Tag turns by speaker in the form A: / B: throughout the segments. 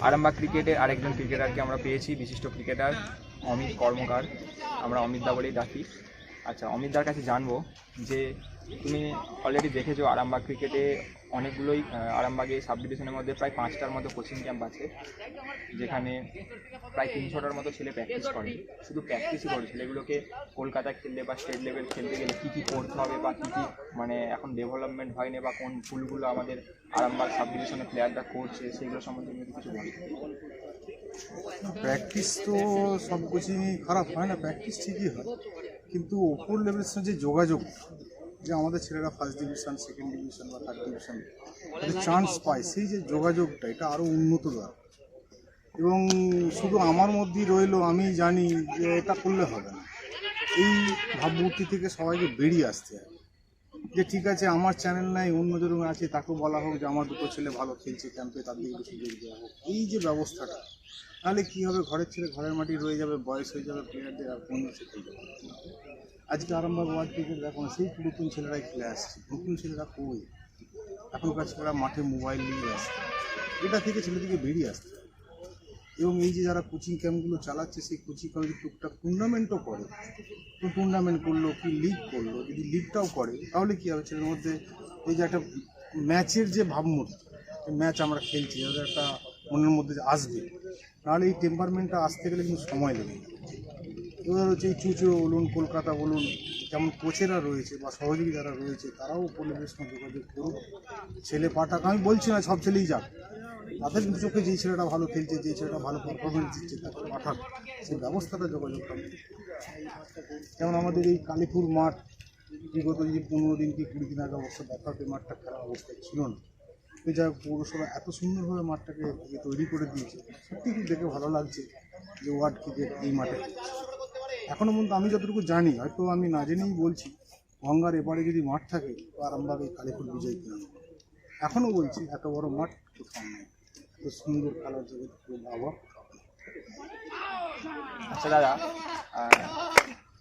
A: আরামবাগ ক্রিকেটের আরেকজন ক্রিকেটারকে আমরা পেয়েছি, বিশিষ্ট ক্রিকেটার অমিত কর্মকার। আমরা অমিত দা বলেই ডাকি। আচ্ছা অমিত দার কাছে জানব যে তুমি অলরেডি দেখেছ আরামবাগ ক্রিকেটে অনেকগুলোই আরামবাগে সাব ডিভিশনের মধ্যে প্রায় পাঁচটার মতো কোচিং ক্যাম্প আছে, যেখানে প্রায় তিনশোটার মতো ছেলে প্র্যাকটিস করে। শুধু প্র্যাকটিসই করে ছেলেগুলোকে কলকাতায় খেললে বা স্টেট লেভেল খেলতে গেলে কী কী করতে হবে বা কী কী মানে এখন ডেভেলপমেন্ট হয়নি বা কোন ফুলগুলো আমাদের আরামবাগ সাব ডিভিশনের প্লেয়াররা করছে সেইগুলো সম্বন্ধে কিছু বলো।
B: প্র্যাকটিস তো সব কোচিংই খারাপ, হয় না? প্র্যাকটিস ঠিকই হয়। কিন্তু ওপর লেভেলের সঙ্গে যোগাযোগ যে আমাদের ছেলেরা ফার্স্ট ডিভিশন সেকেন্ড ডিভিশন বা থার্ড ডিভিশন চান্স পায়। সেই যে যোগাযোগটা, এটা আরও উন্নত দরকার এবং শুধু আমার মধ্যেই রইল, আমি জানি যে এটা করলে হবে না। এই ভাবমূর্তি থেকে সবাইকে বেরিয়ে আসতে হবে যে ঠিক আছে, আমার চ্যানেল নাই, অন্য যেরকম আছে, তাকেও বলা হোক যে আমার দুটো ছেলে ভালো খেলছে ক্যাম্পে তাদেরকে সুযোগ দেওয়া হোক। এই যে ব্যবস্থাটা, তাহলে কী হবে? ঘরের ছেলে ঘরের মাটি রয়ে যাবে, বয়স হয়ে যাবে প্লেয়ারদের আর কিছু খেলতে। আজকে আরামবাগ ওয়ার্ল্ড ক্রিকেট দেখো না, সেই নতুন ছেলেরাই খেলে আসছে। নতুন ছেলেরা কই? এখনকার ছেলেরা মাঠে মোবাইল নিয়ে আসছে। এটা থেকে ছেলেদিকে বেরিয়ে আসতে এবং এই যে যারা কোচিং ক্যাম্পগুলো চালাচ্ছে সেই কোচিং ক্যাম্পে টুকটাক টুর্নামেন্টও করে তো টুর্নামেন্ট করল কি লিগ করল যদি লিগটাও করে তাহলে কী হবে? ছেলের মধ্যে এই যে একটা ম্যাচের যে ভাবমূর্তি ম্যাচ আমরা খেলছি যাদের একটা মনের মধ্যে আসবে। নাহলে এই টেম্পারমেন্টটা আসতে গেলে কিন্তু সময় লেগে এবার হচ্ছে এই চুচুড়ো বলুন, কলকাতা বলুন, যেমন কোচেরা রয়েছে বা সহযোগী যারা রয়েছে, তারাও পরিবেশ যোগাযোগ করুক ছেলে পাঠাক, আমি বলছি না সব ছেলেই যাক। তাদের চোখে যেই ছেলেটা ভালো খেলছে, যেই ছেলেটা ভালো পারফরমেন্স দিচ্ছে, তাকে পাঠাক। সেই ব্যবস্থাটা যোগাযোগ করবে যেমন আমাদের এই কালীপুর মাঠ, বিগত যে পনেরো দিন কি কুড়ি দিন আগে অবস্থা দেখাতে মাঠটা খারাপ অবস্থায় ছিল না। এই যা পৌরসভা এত সুন্দরভাবে মাঠটাকে তৈরি করে দিয়েছে সত্যি দেখে ভালো লাগছে যে ওয়ার্ড ক্রিকেট এই মাঠে। হচ্ছে। এখনও পর্যন্ত আমি যতটুকু জানি হয়তো আমি না জেনেই বলছি গঙ্গার এপারে যদি মাঠ থাকে তো আরামবাগ এই কালীপুর বিজয় কিনা এখনও বলছি এত বড় মাঠ কোথাও নেই। এত সুন্দর খেলার জগৎ খুব বাবা
A: আচ্ছা দাদা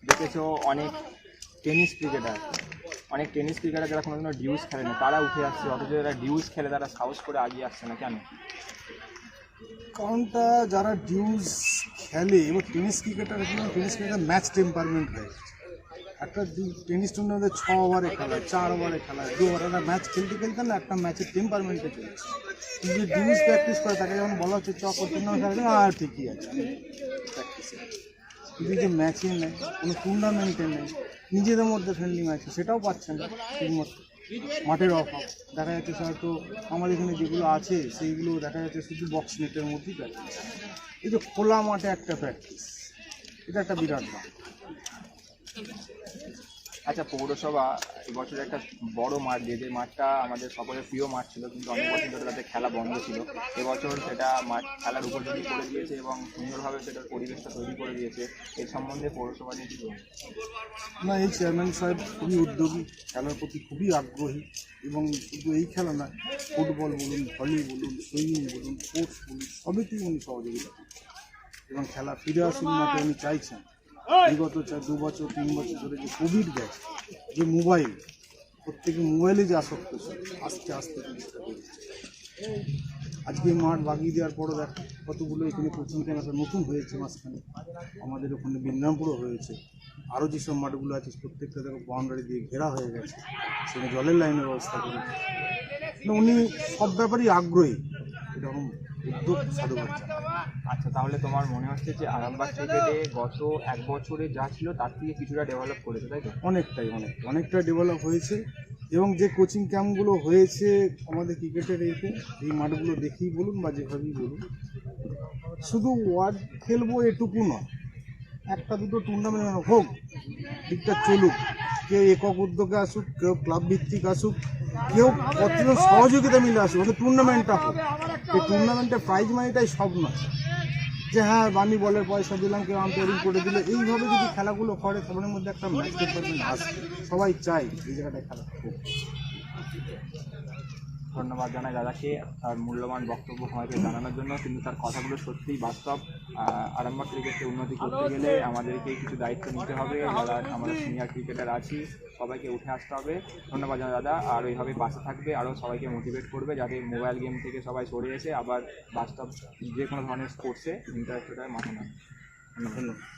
A: দেখেছ অনেক টেনিস ক্রিকেটার অনেক টেনিস ক্রিকেটার যারা কোনোদিনও ডিউজ খেলে না তারা উঠে আসছে অথচ যারা ডিউজ খেলে তারা সাহস করে আগিয়ে আসছে না কেন?
B: কারণটা যারা ডিউজ খেলে এবার tennis cricketer tennis cricketer match temperament হয়ে। গেছে একটা টেনিস টুর্নামেন্টে ছ ওভারে খেলা, চার ওভারে খেলা, দু ওভার একটা ম্যাচ খেলতে খেলতে না একটা ম্যাচের টেম্পারমেন্টে কিন্তু যে ডিউজ প্র্যাকটিস করে তাকে যখন বলা হচ্ছে চ করতে না খেলা আর ঠিকই আছে। প্র্যাকটিসে কিন্তু যে ম্যাচে নেই, কোনো টুর্নামেন্টে নেই, নিজেদের মধ্যে ফ্রেন্ডলি ম্যাচ সেটাও পাচ্ছে না ঠিকমতো। মাঠের অভাব দেখা যাচ্ছে স্যার তো আমার এখানে যেগুলো আছে, সেইগুলো দেখা যাচ্ছে শুধু বক্স নেটের মধ্যেই প্র্যাকটিস এই যে খোলা মাঠে একটা প্র্যাকটিস এটা একটা বিরাট ব্যাপার।
A: আচ্ছা পৌরসভা এবছর একটা বড় মাঠ দিয়ে, যে মাঠটা আমাদের সকলের প্রিয় মাঠ ছিল, কিন্তু অনেক বছর ধরে তাদের খেলা বন্ধ ছিল। এবছর সেটা মাঠ খেলার উপযোগী করে দিয়েছে এবং সুন্দরভাবে সেটার পরিবেশটা তৈরি করে দিয়েছে। এর সম্বন্ধে পৌরসভা নিয়ে
B: না, এই চেয়ারম্যান সাহেব খুবই উদ্যোগী, খেলার প্রতি খুবই আগ্রহী এবং শুধু এই খেলা না, ফুটবল বলুন, ভলি বলুন, সুইমিং বলুন, স্পোর্টস বলুন, সবেতেই উনি সহযোগিতা এবং খেলা ফিরে আসুন মাঠে উনি চাইছেন। বিগত চার দু বছর তিন বছর ধরে যে কোভিড গেছে যে মোবাইল প্রত্যেকে মোবাইলে যে আসক্ত আস্তে আস্তে আজকে মাঠ বাগিয়ে দেওয়ার পরও দেখ কতগুলো এখানে কোচিং ক্যাম্প নতুন হয়েছে মাঝখানে। আমাদের ওখানে বিন্দামপুরও হয়েছে। আরও যেসব মাঠগুলো আছে প্রত্যেকটা দেখো বাউন্ডারি দিয়ে ঘেরা হয়ে গেছে। সেখানে জলের লাইনের ব্যবস্থা করেছে। না, উনি সব ব্যাপারেই আগ্রহী। এরকম উদ্যোগ।
A: আচ্ছা তাহলে তোমার মনে হচ্ছে যে আরামবাগ ক্রিকেটে গত এক বছরে যা ছিল, তার থেকে কিছুটা ডেভেলপ করেছে, তাই তো?
B: অনেকটাই অনেক অনেকটা ডেভেলপ হয়েছে। এবং যে কোচিং ক্যাম্পগুলো হয়েছে আমাদের ক্রিকেটের এতে, এই মাঠগুলো দেখেই বলুন বা যেভাবেই বলুন, শুধু ওয়ার্ড খেলব এটুকু নয়, একটা দুটো টুর্নামেন্ট হোক ঠিকটা চলুক। কেউ একক উদ্যোগে আসুক, কেউ ক্লাব ভিত্তিক আসুক, কেউ কতজন সহযোগিতা মিলে আসুক টুর্নামেন্টটা হোক। এই টুর্নামেন্টের প্রাইজ মানিটাই সব নয়। যে হ্যাঁ বানি বলের পয়সা দিলাম, কেউ আম্পায়ারিং করে দিলে। এইভাবে যদি খেলাগুলো করে সবার মধ্যে একটা ম্যাচ আসবে সবাই চায় এই জায়গাটায় খেলা
A: ধন্যবাদ জানাই দাদাকে তার মূল্যবান বক্তব্য আমাকে জানানোর জন্য। কিন্তু তার কথাগুলো সত্যিই বাস্তব। আরামবাগ ক্রিকেটকে উন্নতি করতে গেলে আমাদেরকে কিছু দায়িত্ব নিতে হবে। যারা আমাদের সিনিয়র ক্রিকেটার আছি সবাইকে উঠে আসতে হবে। ধন্যবাদ জানাই দাদা। আর ওইভাবে পাশে থাকবে আরও সবাইকে মোটিভেট করবে যাতে মোবাইল গেম থেকে সবাই সরে এসে আবার বাস্তব যে কোনো ধরনের স্পোর্টসে ইন্টারেস্টেড হয় মাঠে নামে। ধন্যবাদ।